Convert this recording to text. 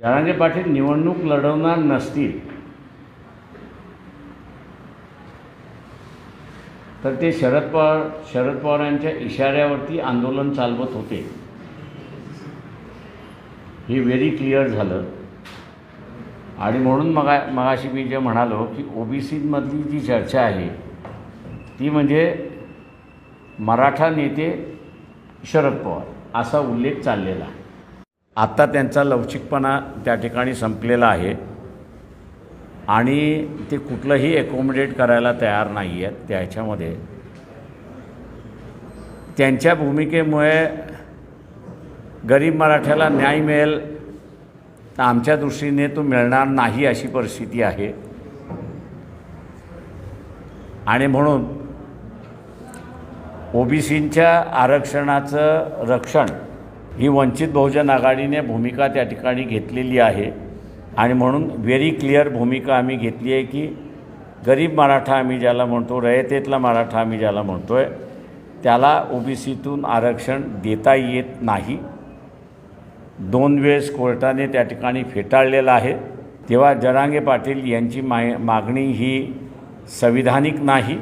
जरांगे पाटील निवडणूक लढवणार नसतील तर ते शरद पवार शरद पवारांच्या इशाऱ्यावरती आंदोलन चालवत होते. हे व्हेरी क्लिअर झालं. आणि म्हणून मगा मगाशी मी जे म्हणालो की ओबीसीमधली जी चर्चा आहे ती म्हणजे मराठा नेते शरद पवार असा उल्लेख चाललेला आता आत्ता त्यांचा लवचिकपणा त्या ठिकाणी संपलेला आहे. आणि ते कुठलंही ॲकोमोडेट करायला तयार नाही आहेत त्याच्यामध्ये. त्यांच्या भूमिकेमुळे गरीब मराठ्याला न्याय मिळेल तर आमच्या दृष्टीने तो मिळणार नाही अशी परिस्थिती आहे. आणि म्हणून ओबीसींच्या आरक्षणाचं रक्षण ही वंचित बहुजन आघाडीने भूमिका त्या ठिकाणी घेतलेली आहे. आणि म्हणून व्हेरी क्लिअर भूमिका आम्ही घेतली आहे की गरीब मराठा आम्ही ज्याला म्हणतो रयतेतला मराठा आम्ही ज्याला म्हणतो आहे त्याला ओबीसीतून आरक्षण देता येत नाही. दोन वेळेस कोर्टाने त्या ठिकाणी फेटाळलेलं आहे. तेव्हा जरांगे पाटील यांची माय मागणी ही संविधानिक नाही.